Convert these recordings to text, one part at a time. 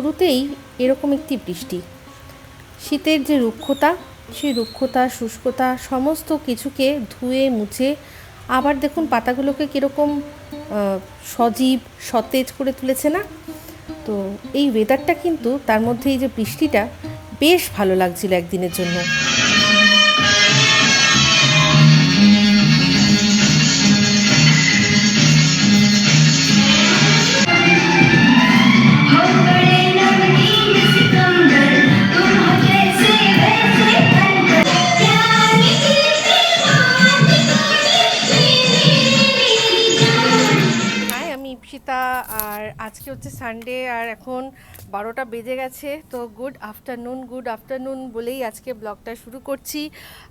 শুরুতেই এরকম একটি বৃষ্টি। শীতের যে রুক্ষতা, সেই রুক্ষতা, শুষ্কতা, সমস্ত কিছুকে ধুয়ে, মুছে আবার দেখুন পাতাগুলোকে কীরকম সজীব, সতেজ করে তুলেছে না? তো এই ওয়েদারটা কিন্তু তার মধ্যে এই যে বৃষ্টিটা বেশ ভালো লাগছিল একদিনের জন্য। हो আর আজকে হচ্ছে সানডে আর এখন বারোটা বেজে গেছে, তো গুড আফটারনুন গুড আফটারনুন বলেই আজকে ব্লগটা শুরু করছি।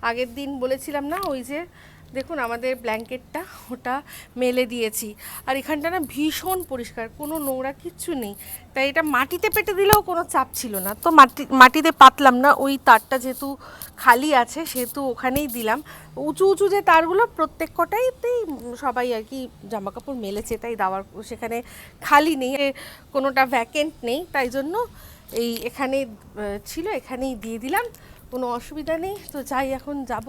আগের দিন বলেছিলাম না ওই যে দেখুন, আমাদের ব্ল্যাঙ্কেটটা ওটা মেলে দিয়েছি। আর এখানটা না ভীষণ পরিষ্কার, কোনো নোংরা কিচ্ছু নেই। তাই এটা মাটিতে পেটে দিলেও কোনো চাপ ছিল না। তো মাটি, মাটিতে পাতলাম না, ওই তারটা যেহেতু খালি আছে, সেহেতু ওখানেই দিলাম। উঁচু উঁচু যে তারগুলো প্রত্যেক কটাইতেই সবাই আর কি জামা কাপড় মেলেছে, তাই দেওয়ার, সেখানে খালি নেই কোনোটা ভ্যাকেন্ট নেই। তাই জন্য এই এখানে ছিল, এখানেই দিয়ে দিলাম। কোনো অসুবিধা নেই। তো যাই, এখন যাব।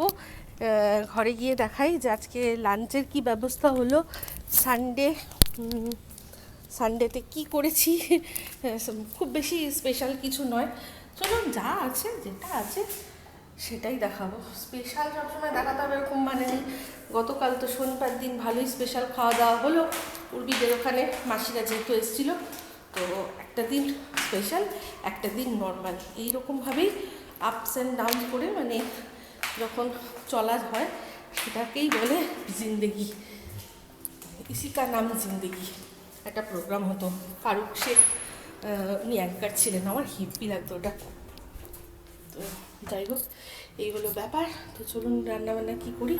ঘরে গিয়ে দেখাই যে আজকে লাঞ্চের কি ব্যবস্থা হলো। সানডে সানডেতে কি করেছি? খুব বেশি স্পেশাল কিছু নয়। চলুন যা আছে, যেটা আছে, সেটাই দেখাবো। স্পেশাল সবসময় দেখাতে হবে এরকম মানে নেই। গতকাল তো শনিবার দিন ভালোই স্পেশাল খাওয়া দাওয়া হলো। উর্বিদের ওখানে মাসিরা যেহেতু এসেছিল, তো একটা দিন স্পেশাল একটা দিন নর্মাল এইরকমভাবেই আপস অ্যান্ড ডাউন করে মানে যখন চলা হয়, সেটাকেই বলে জিন্দেগি। ইসি কা নাম জিন্দেগি। একটা প্রোগ্রাম হতো। ফারুক শেখ উনি অ্যাঙ্কার ছিলেন। আমার হিপি লাগতো ওটা। তো যাই হোক এই হলো ব্যাপার। তো চলুন রান্নাবান্না কী করি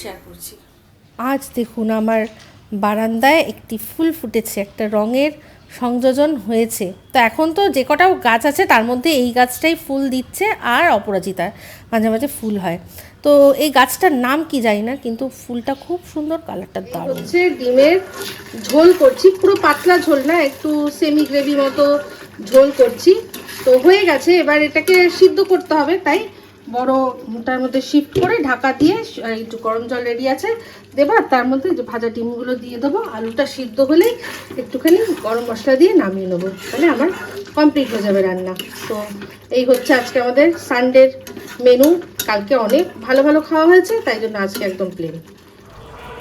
শেয়ার করছি। আজ দেখুন আমার বারান্দায় একটি ফুল ফুটেছে, একটা রঙের সংযোজন হয়েছে। তো এখন তো যে কটাও গাছ আছে তার মধ্যে এই গাছটাই ফুল দিচ্ছে আর অপরাজিতা মাঝে মাঝে ফুল হয়। তো এই গাছটার নাম কি জানি না কিন্তু ফুলটা খুব সুন্দর কালারটা দারুণ। হচ্ছে ডিমের ঝোল করছি পুরো পাতলা ঝোল না একটু সেমি গ্রেভি মতো ঝোল করছি। তো হয়ে গেছে এবার এটাকে সিদ্ধ করতে হবে তাই বড় মোটার মধ্যে শিফট করে ঢাকা দিয়ে একটু গরম জল রেডি আছে, দেবো আর তার মধ্যে ভাজা ডিমগুলো দিয়ে দেবো। আলুটা সিদ্ধ হলেই একটুখানি গরম মশলা দিয়ে নামিয়ে নেব। তাহলে আমার কমপ্লিট হয়ে যাবে রান্না। তো এই হচ্ছে আজকে আমাদের সানডের মেনু কালকে অনেক ভালো ভালো খাওয়া হয়েছে, তাই জন্য আজকে একদম প্লেন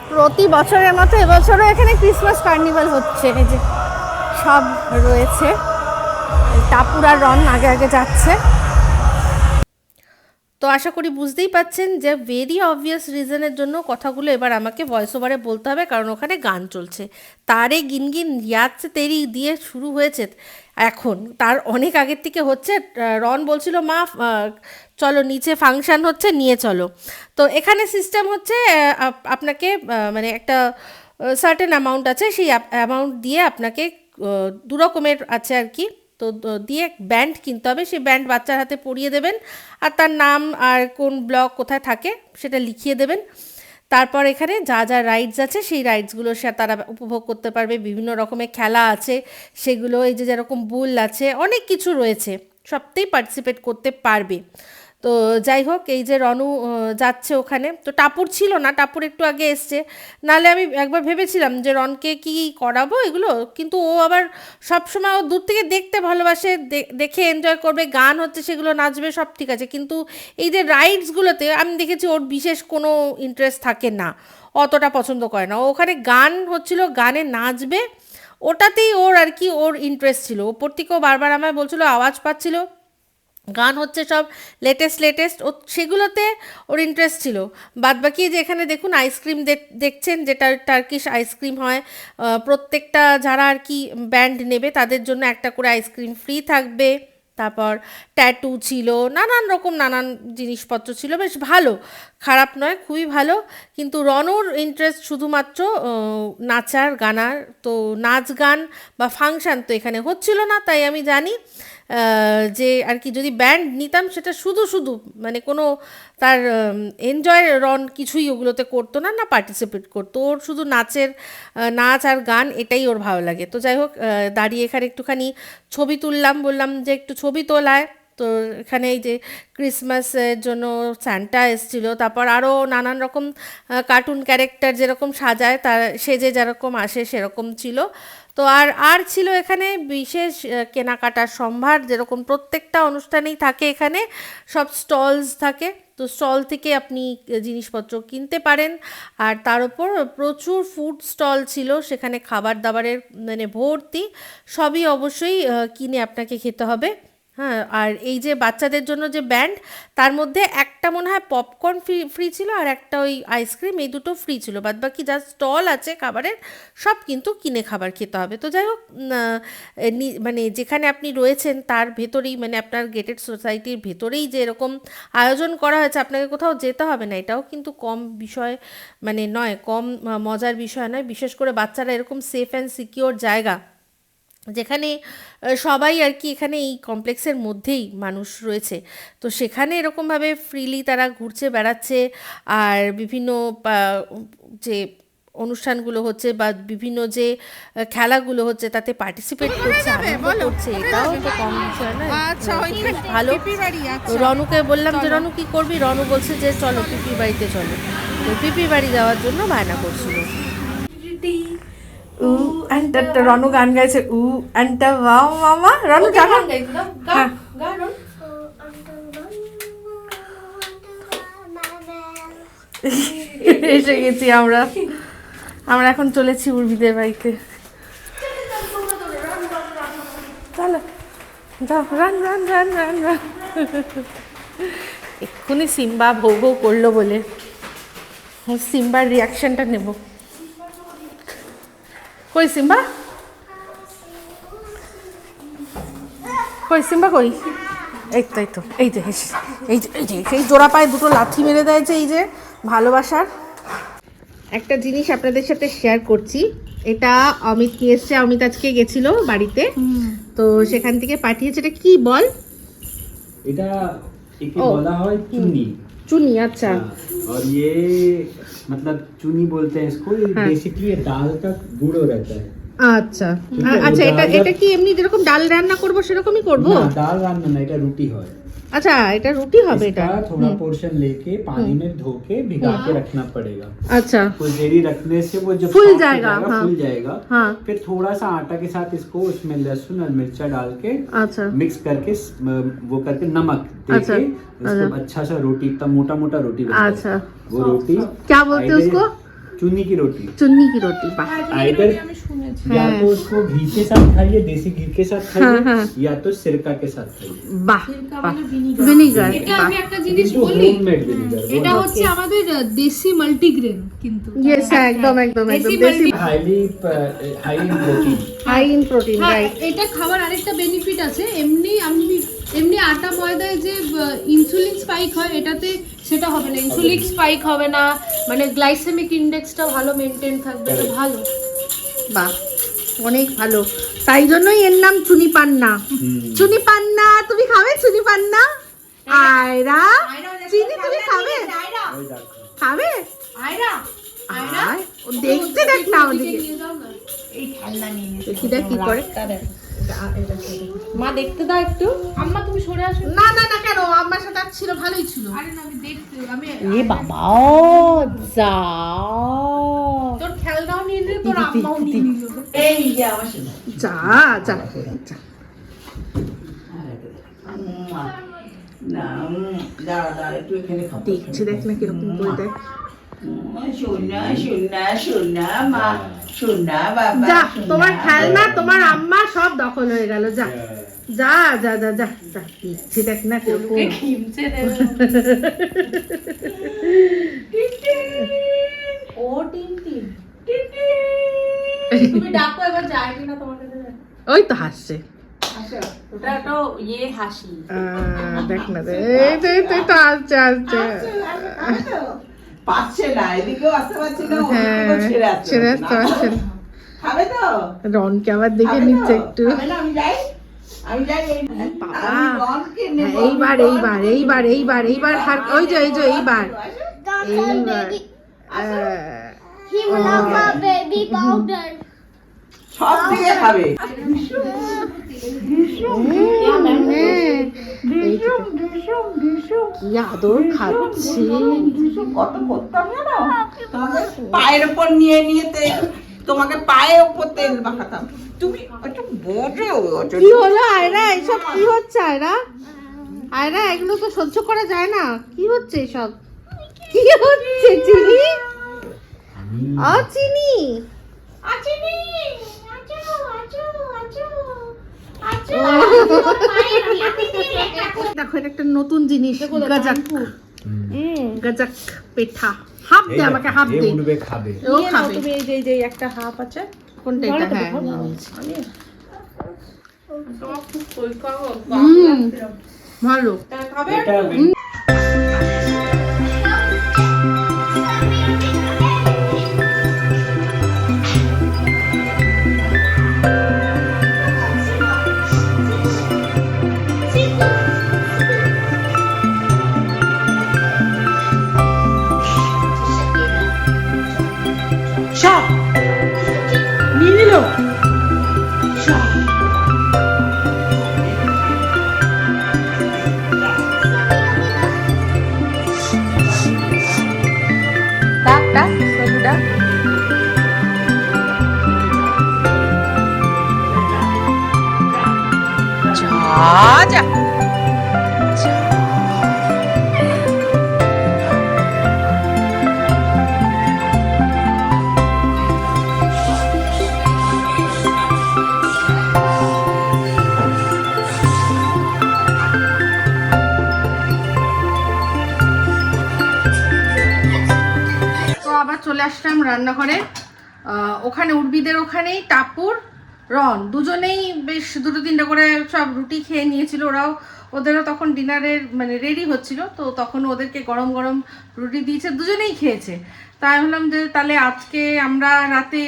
প্রতি বছরের মতো এবছরও এখানে ক্রিসমাস কার্নিভাল হচ্ছে। এই যে সব রয়েছে। এই টাপুর আর রন আগে আগে যাচ্ছে। তো আশা করি বুঝতেই পাচ্ছেন যে ভেরি অবভিয়াস রিজনের জন্য কথাগুলো এবার আমাকে ভয়েস ওভারে বলতে হবে, কারণ ওখানে গান চলছে। তারে গিনগিন ইয়াচ্ছে তেরি দিয়ে শুরু হয়েছে। এখন তার অনেক আগের থেকে হচ্ছে রন বলছিল, মা চলো নিচে ফাংশান হচ্ছে, নিয়ে চলো। তো এখানে সিস্টেম হচ্ছে আপ- আপনাকে মানে একটা সার্টেন অ্যামাউন্ট আছে, সেই অ্যামাউন্ট দিয়ে আপনাকে দু রকমের আছে আর কি। তো দিয়ে ব্যান্ড কিনতে হবে, সেই ব্যান্ড বাচ্চার হাতে পরিয়ে দেবেন আর তার নাম আর কোন ব্লক কোথায় থাকে সেটা লিখিয়ে দেবেন। তারপর এখানে যা যা রাইডস আছে সেই রাইডসগুলো সে তারা উপভোগ করতে পারবে, বিভিন্ন রকমের খেলা আছে, সেগুলো এই যে যেরকম বুল আছে, অনেক কিছু রয়েছে, সবতেই পার্টিসিপেট করতে পারবে। তো যাই হোক, এই যে রনু যাচ্ছে ওখানে। তো টাপুর ছিল না, টাপুর একটু আগে এসছে। নালে আমি একবার ভেবেছিলাম যে রনকে কি করাবো এগুলো, কিন্তু ও আবার সবসময় ও দূর থেকে দেখতে ভালোবাসে দেখে এনজয় করবে, গান হচ্ছে সেগুলো নাচবে, সব ঠিক আছে। কিন্তু এই যে রাইডসগুলোতে আমি দেখেছি ওর বিশেষ কোনো ইন্টারেস্ট থাকে না, অতটা পছন্দ করে না। ওখানে গান হচ্ছিল, গানে নাচবে, ওটাতেই ওর আর কি ওর ইন্টারেস্ট ছিল। ওপর থেকেও বারবার আমায় বলছিল, আওয়াজ পাচ্ছিল। গান হচ্ছে সব লেটেস্ট লেটেস্ট ও সেগুলোতে ওর ইন্টারেস্ট ছিল। বাদবাকি যে এখানে দেখুন আইসক্রিম দেখছেন যেটা টার্কিশ আইসক্রিম হয় প্রত্যেকটা যারা আর কি ব্যান্ড নেবে তাদের জন্য একটা করে আইসক্রিম ফ্রি থাকবে। তারপর ট্যাটু ছিল, নানান রকম নানান জিনিসপত্র ছিল, বেশ ভালো। খারাপ নয়, খুবই ভালো। কিন্তু রনর ইন্টারেস্ট শুধুমাত্র নাচার, গানার। তো নাচ গান বা ফাংশন তো এখানে হচ্ছিল না, তাই আমি জানি। যে আর কি যদি ব্যান্ড নিতাম সেটা শুধু শুধু মানে কোনো তার এনজয় রন কিছুই ওগুলোতে করতো না না পার্টিসিপেট করতো। ওর শুধু নাচের নাচ আর গান এটাই ওর ভালো লাগে। তো যাই হোক দাঁড়িয়ে এখানে একটুখানি ছবি তুললাম, বললাম যে একটু ছবি তোলায়। তো এখানে এই যে ক্রিসমাসের জন্য স্যান্টা এসেছিল, তারপর আরও নানান রকম কার্টুন ক্যারেক্টার যেরকম সাজায় তার সেজে যেরকম আসে সেরকম ছিল। তো আর আর ছিল এখানে বিশেষ কেনাকাটার সম্ভার, যেরকম প্রত্যেকটা অনুষ্ঠানেই থাকে এখানে, সব স্টলস থাকে। তো স্টল থেকে আপনি জিনিসপত্র কিনতে পারেন। আর তার উপর প্রচুর ফুড স্টল ছিল, সেখানে খাবার দাবারের মানে ভর্তি, সবই অবশ্যই কিনে আপনাকে খেতে হবে। হ্যাঁ আর এই যে বাচ্চাদের জন্য যে ব্যান্ড, তার মধ্যে একটা মনে হয় পপকর্ন ফ্রি ফ্রি ছিল আর একটা ওই আইসক্রিম, এই দুটো ফ্রি ছিল। বাদ বাকি যা স্টল আছে, খাবারের, সব কিন্তু কিনে খাবার খেতে হবে। তো যাই হোক মানে যেখানে আপনি রয়েছেন, তার ভেতরেই মানে আপনার গেটেড সোসাইটির ভেতরেই যে এরকম আয়োজন করা হয়েছে, আপনাকে কোথাও যেতে হবে না। এটাও কিন্তু কম বিষয় মানে নয়, কম মজার বিষয় নয়। বিশেষ করে বাচ্চারা এরকম সেফ অ্যান্ড সিকিওর জায়গা যেখানে সবাই আর কি এখানে এই কমপ্লেক্সের মধ্যেই মানুষ রয়েছে। তো সেখানে এরকমভাবে ফ্রিলি তারা ঘুরছে বেড়াচ্ছে আর বিভিন্ন যে অনুষ্ঠানগুলো হচ্ছে বা বিভিন্ন যে খেলাগুলো হচ্ছে তাতে পার্টিসিপেট করছে আনন্দ করছে। এটাও তো কম বিষয় নয় আচ্ছা, ভালো। আচ্ছা। রনুকে বললাম যে রনু কি করবি? রনু বলছে যে চলো পিপি বাড়িতে চলো। তো পিপি বাড়ি যাওয়ার জন্য বায়না করছিল। উ আন্টা রনু গান গাইছে উ আন্টা ওয়াও মামা রনু গান হ্যাঁ। এসে গেছি আমরা আমরা এখন চলেছি উর্বিদের বাড়িতে। চলো যাও run run run run run এক্ষুনি সিম্বা ভৌ ভৌ করল বলে। সিম্বার রিয়াকশনটা নেব। কই সিম্বা? কই সিম্বা কই? এই তো এই তো এই যে এই যে এই যে সেই জোড়া পায়ে দুটো লাথি মেরে দেয় যে এই যে ভালোবাসার। একটা জিনিস আপনাদের সাথে শেয়ার করছি এটা অমিত নিয়ে এসছে অমিত আজকে গেছিল বাড়িতে। তো সেখান থেকে পাঠিয়েছে এটা কি বল? এটা বলা হয় চুনি चुनी চুনি আচ্ছা हाँ, और ये मतलब चुनी बोलते हैं इसको ये हाँ। बेसिकली ये दाल का गुड़ो रहता है আচ্ছা ঠিক আছে, আচ্ছা এটা ওটা এটা কি এমনি যেরকম ডাল রান্না করব সেরকমই করব ना दाल रान्ना ना এটা রুটি হয় আচ্ছা এটা রুটি হবে এটা इसका थोड़ा पोर्शन लेके पानी में धो के भिगा के रखना पड़ेगा আচ্ছা कुछ देरी रखने से वो जब फूल soft हो जाएगा, हाँ। फूल जाएगा हाँ फिर थोड़ा सा आटा के साथ इसको उसमें लहसुन और मिर्चा डाल के আচ্ছা मिक्स करके स- म- वो करके नमक दे अच्छा, के इसको अच्छा सा रोटी इतना मोटा मोटा रोटी बनता है। अच्छा। वो रोटी क्या बोलते हैं either- उसको? चुन्नी की रोटी চুন্নি কি রুটি বাহ आइदर या तो उसको घी के साथ खाइए देसी घी के साथ हाँ, खाइए हाँ। या तो सिरका के साथ खाइए বাহ বাহ ভিনিগার এটা আমি একটা জিনিস किंतु বলি होममेड विनेगर এটা হচ্ছে আমাদের আহ, দেশি মাল্টিগ্রেন কিন্তু ইয়েস একদম একদম একদম দেশি দেশি highly high in protein high in protein হ্যাঁ রাইট এটা খাবার আরেকটা বেনিফিট আছে এমনি আমি এমনি আটা ময়দায় যে ইনসুলিন স্পাইক হয় এটাতে সেটা হবে না। ইনসুলিন স্পাইক হবে না। মানে গ্লাইসেমিক ইন্ডেক্সটা ভালো মেনটেন থাকবে এটা ভালো। বাহ অনেক ভালো। তাই জন্যই এর নাম চুনি পান্না। চুনি পান্না তুমি খাবে চুনি পান্না? আয়রা। চিনি তুমি খাবে খাবে? আয়রা। দেখতে দেখ না ওদিকে দেখি দেখ কি করে। মা দেখতে দাও একটু। আম্মা তুমি সরে আসো। না না না কেন? আমার সাথে আর ছিল ভালোই ছিল। আরে না আমি দেখতে আমি এ বাবা যা তোর খেলনাও নিয়ে নিলে তোর আম্মাও নিয়ে নিল যা যা যা। না দাঁড়া দাঁড়া একটু এখানে দেখছি দেখ না কীরকম করে দেখ। সোনা সোনা সোনা মা সোনা বাবা যা তোমার খেলনা তোমার আম্মা সব দখল হয়ে গেল যা। যা যা যা যা যা। দেখছি দেখ না ওই তো হাসছে। ওটা তো ইয়ে হাসি। দেখ না দে এই তো পাচ্ছে না এদিকেও আসতে পারছে না হ্যাঁ ছেড়ে আসতে পারছে না। পারছে খাবে তো? রনকে আবার দেখে নিচ্ছে একটু। আমি যাই। হ্যাঁ, এইবার এইবার এইবার এইবার এইবার হার ওই যে এই যে এইবার। এইবার. সব খাবে। কি আদর খাচ্ছে কত করতাম জানো তোমাকে পায়ের উপর নিয়ে নিয়ে তেল। তোমাকে পায়ের উপর তেল মাখাতাম তুমি একটু বোঝো কি হলো আয়রা? এসব কি হচ্ছে আয়রা? আয়রা এগুলো তো সহ্য করা যায় না। কি হচ্ছে এসব? কি হচ্ছে চিনি। আ চিনি. দেখো এটা একটা নতুন জিনিস। গাজাক। গাজাক পেঠা। হাফ দে আমাকে হাফ দে। উঠবে খাবে। ও খাবে। তুমি এই যে এই যে একটা হাফ আছে। কোনটা এটা? হ্যাঁ ভালো। এটা ওখানে উর্বিদের ওখানেই টাপুর, রন। দুজনেই বেশ দুটো তিনটা করে সব রুটি খেয়ে নিয়েছিল ওরাও। ওদেরও তখন ডিনারের মানে রেডি হচ্ছিল, তো তখন ওদেরকে গরম গরম রুটি দিয়েছে, দুজনেই খেয়েছে। তাই ভাবলাম যে তাহলে আজকে আমরা রাতে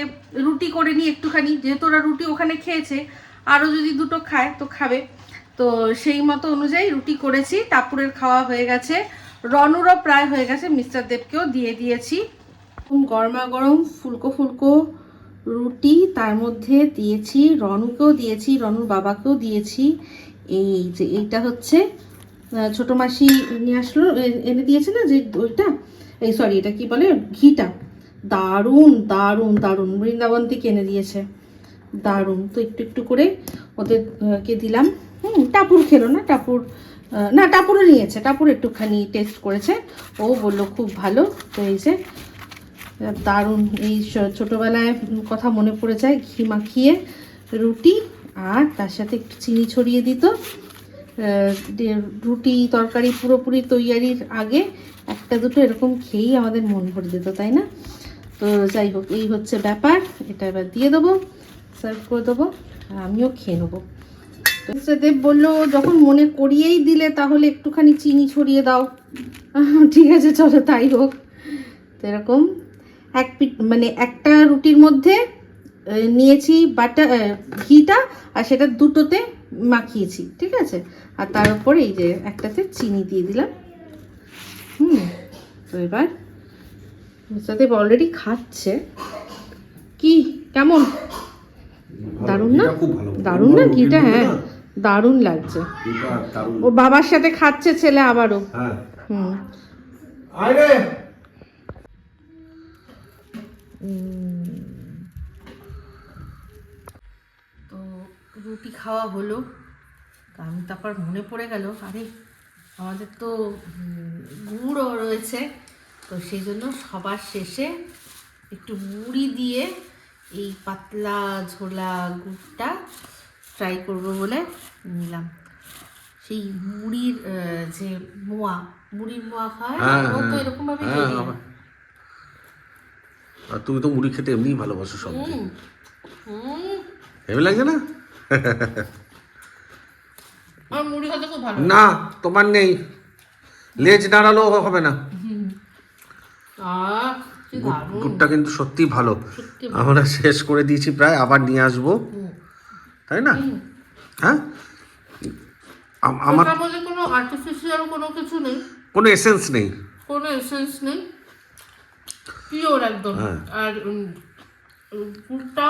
রুটি করে নিই একটুখানি, যেহেতু ওরা রুটি ওখানে খেয়েছে, আরও যদি দুটো খায় তো খাবে। তো সেই মতো অনুযায়ী রুটি করেছি, টাপুরের খাওয়া হয়ে গেছে। রনুরও প্রায় হয়ে গেছে, মিস্টার দেবকেও দিয়ে দিয়েছি। গরমা গরম, ফুলকো ফুলকো। রুটি তার মধ্যে দিয়েছি, রনুকেও দিয়েছি, রনুর বাবাকেও দিয়েছি। এই যে এইটা হচ্ছে ছোট মাসি নিয়ে আসলো এনে দিয়েছে না যে ওইটা? এই সরি এটা কি বলে? ঘিটা। দারুণ দারুণ দারুণ। বৃন্দাবন থেকে এনে দিয়েছে। দারুণ। তো একটু একটু করে ওদের কে দিলাম। হুম, টাপুর খেলো না? টাপুর না, টাপুরও নিয়েছে। টাপুর একটুখানি টেস্ট করেছে। ও বলল, খুব ভালো। তো এই যে দারুণ। এই ছোটোবেলায় কথা মনে পড়ে যায়, ঘি মাখিয়ে রুটি আর তার সাথে একটু চিনি ছড়িয়ে দিত। রুটি, তরকারি পুরোপুরি তৈয়ারির আগে একটা দুটো এরকম খেয়েই আমাদের মন ভরে দিত তাই না? তো যাই হোক, এই হচ্ছে ব্যাপার। এটা এবার দিয়ে দেবো সার্ভ করে দেবো, আর আমিও খেয়ে নেব। দেব বলল, যখন মনে করিয়েই দিলে তাহলে একটুখানি চিনি ছড়িয়ে দাও। ঠিক আছে, চলো, তাই হোক। তো এরকম এক পিট মানে একটা রুটির মধ্যে নিয়েছি বাটার ঘিটা আর সেটা দুটোতে মাখিয়েছি ঠিক আছে? আর তার উপরে এই যে একটাতে চিনি দিয়ে দিলাম। হুম তো এবার সাথে অলরেডি খাচ্ছে। কি? কেমন? দারুণ না? দারুণ না ঘিটা? হ্যাঁ দারুণ লাগছে। ও বাবার সাথে খাচ্ছে ছেলে আবারও। হ্যাঁ। হুম। তো রুটি খাওয়া হলো। আমি তারপর মনে পড়ে গেল আরে আমাদের তো গুড়ও রয়েছে। তো সেই জন্য সবার শেষে একটু মুড়ি দিয়ে এই পাতলা ঝোলা গুড়টা ট্রাই করব বলে নিলাম। সেই মুড়ির যে মোয়া মুড়ির মোয়া খায় হ্যাঁ, তো হ্যাঁ। এরকমভাবে হ্যাঁ, তৈরি হয়। আমার- আর তুমি তো মুড়ি খেতে এমনিই ভালোবাসো সব হেভি লাগছে না? না তোমার নেই। লেজ নাড়ালেও হবে না। গুড়টা কিন্তু সত্যি ভালো। আমরা শেষ করে দিয়েছি প্রায় আবার নিয়ে আসব। তাই না? হ্যাঁ? আমার কোনো আর্টিফিশিয়াল কোনো কিছু নেই। কোনো এসেন্স নেই। কোনো এসেন্স নেই। পিওর একদম। হ্যাঁ। আর গুড়টা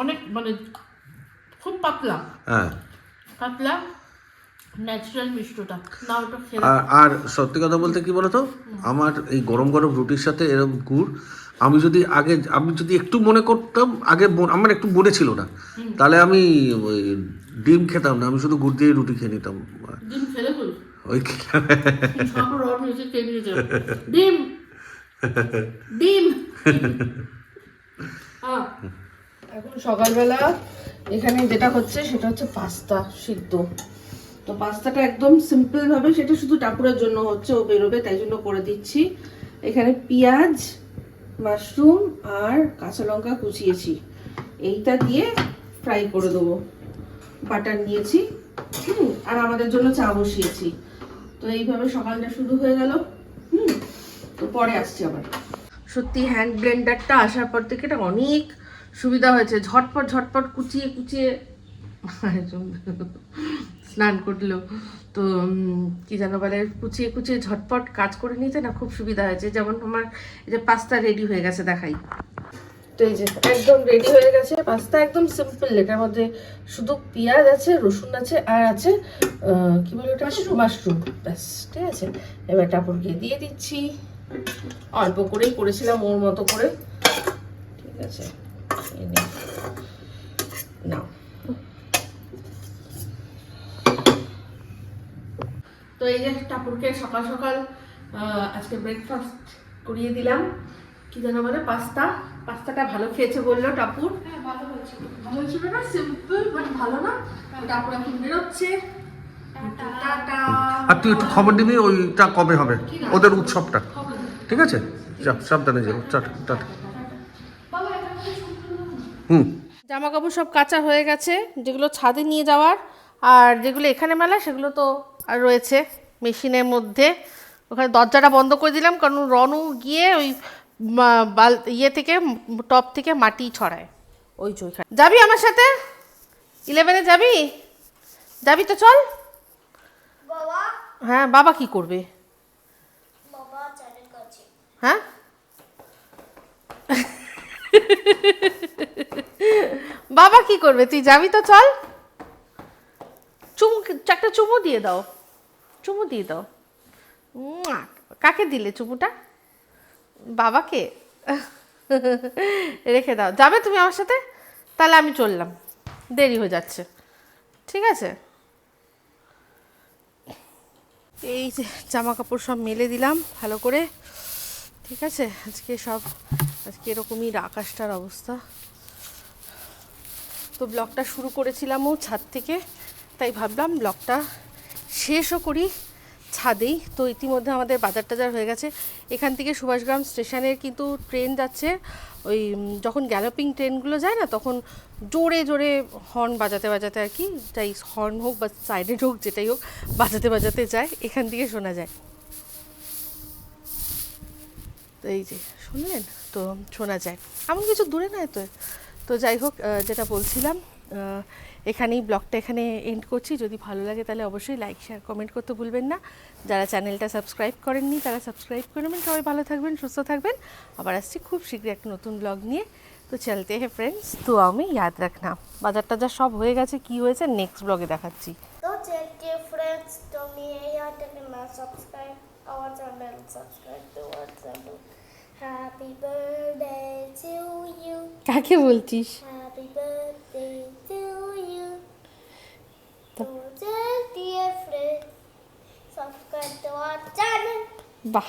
অনেক মানে খুব পাতলা। হ্যাঁ। পাতলা ন্যাচারাল মিষ্টটা। না ওটা আর আর সত্যি কথা বলতে কি বলতো? আমার এই গরম গরম রুটির সাথে এরকম গুড় আমি যদি আগে আমি যদি একটু মনে করতাম আগে আমার একটু মনে ছিল না। তাহলে আমি ওই ডিম খেতাম না আমি শুধু গুড় দিয়ে রুটি খেয়ে নিতাম। ডিম খেলে ওই ডিম! ডিম। এখন সকালবেলা এখানে যেটা হচ্ছে সেটা হচ্ছে পাস্তা সিদ্ধ। তো পাস্তাটা একদম সিম্পল ভাবে, সেটা শুধু টাপুরের জন্য হচ্ছে, ও বেরোবে, তাই জন্য করে দিচ্ছি। এখানে পেঁয়াজ, মাশরুম আর কাঁচা লঙ্কা কুচিয়েছি। এইটা দিয়ে ফ্রাই করে দেবো। বাটার নিয়েছি, হুম, আর আমাদের জন্য চা বসিয়েছি। তো এইভাবে সকালটা শুরু হয়ে গেল। পরে আসছি আবার। সত্যি হ্যান্ড ব্লেন্ডারটা আসার পর থেকে এটা অনেক সুবিধা হয়েছে। ঝটপট ঝটপট কুচিয়ে কুচিয়ে। স্নান করল। তো কি যেন বলে কুচিয়ে কুচিয়ে ঝটপট কাজ করে নিতে না খুব সুবিধা হয়েছে। যেমন আমার এই যে পাস্তা রেডি হয়ে গেছে দেখাই। তো এই যে একদম রেডি হয়ে গেছে। পাস্তা একদম সিম্পল এটার মধ্যে শুধু পেঁয়াজ আছে রসুন আছে আর আছে কি বলে ওটা মাশরুম। ব্যাস ঠিক আছে। এবার টাপুরকে দিয়ে দিচ্ছি। অল্প করেই করেছিলাম ওর মতো করে। ঠিক আছে এই নাও। তো এই যে ঠাকুরকে সকাল সকাল আজকে ব্রেকফাস্ট করিয়ে দিলাম। কি যেন বলে পাস্তা। পাস্তাটা ভালো খেয়েছে বলল টাপুর ভালো হয়েছিল না? সিম্পল বাট ভালো না? টাপুর এখন বেরোচ্ছে। আর তুই একটু খবর দিবি ওইটা কবে হবে? ওদের উৎসবটা। ঠিক আছে? যা সাবধানে যাব টাটা টাটা। হুম। জামা কাপড় সব কাঁচা হয়ে গেছে যেগুলো ছাদে নিয়ে যাওয়ার আর যেগুলো এখানে মেলা সেগুলো তো আর রয়েছে মেশিনের মধ্যে। ওখানে দরজাটা বন্ধ করে দিলাম কারণ রনু গিয়ে ওই বাল ইয়ে থেকে টপ থেকে মাটি ছড়ায়। ওই ওইখানে। যাবি আমার সাথে? ইলেভেনে যাবি? যাবি তো চল। বাবা। হ্যাঁ বাবা কি করবে? হ্যাঁ? বাবা কি করবে? তুই যাবি তো, চল। চুমু একটা চুমু দিয়ে দাও। চুমু দিয়ে দাও। কাকে দিলে চুমুটা? বাবাকে? রেখে দাও। যাবে তুমি আমার সাথে? তাহলে আমি চললাম। দেরি হয়ে যাচ্ছে। ঠিক আছে? এই যে জামা কাপড় সব মেলে দিলাম ভালো করে। ঠিক আছে? আজকে সব, আজকে এরকমই আকাশটার অবস্থা। তো ব্লগটা শুরু করেছিলামও ছাদ থেকে, তাই ভাবলাম ব্লগটা শেষও করি ছাদেই। তো ইতিমধ্যে আমাদের বাজার টাজার হয়ে গেছে। এখান থেকে সুভাষগ্রাম স্টেশনের কিন্তু ট্রেন যাচ্ছে। ওই যখন গ্যালোপিং ট্রেনগুলো যায় না, তখন জোরে জোরে হর্ন বাজাতে বাজাতে আর কি, যাই হর্ন হোক বা সাইডেড হোক, যেটাই হোক, বাজাতে বাজাতে যায়। এখান থেকে শোনা যায়। তো এই যে, শুনলেন? তো শোনা যায়। এমন কিছু দূরে নয় তো। তো যাই হোক যেটা বলছিলাম এখানেই ব্লগটা এখানে এন্ড করছি। যদি ভালো লাগে তাহলে অবশ্যই লাইক শেয়ার কমেন্ট করতে ভুলবেন না। যারা চ্যানেলটা সাবস্ক্রাইব করেননি, তারা সাবস্ক্রাইব করে নেবেন। সবাই ভালো থাকবেন, সুস্থ থাকবেন। আবার আসছি খুব শীঘ্রই একটা নতুন ব্লগ নিয়ে। তো চলতে হে ফ্রেন্ডস তো আমি ইয়াদ রাখনা বাজার টাজার সব হয়ে গেছে, কি হয়েছে নেক্সট ব্লগে দেখাচ্ছি। তো চেক ফ্রেন্ডস তুমি এই আটকে subscribe our channel subscribe to our channel happy birthday to you কাকে বলছিস? হ্যাপি বার্থডে টু ইউ তো check friends subscribe to our channel বাহ।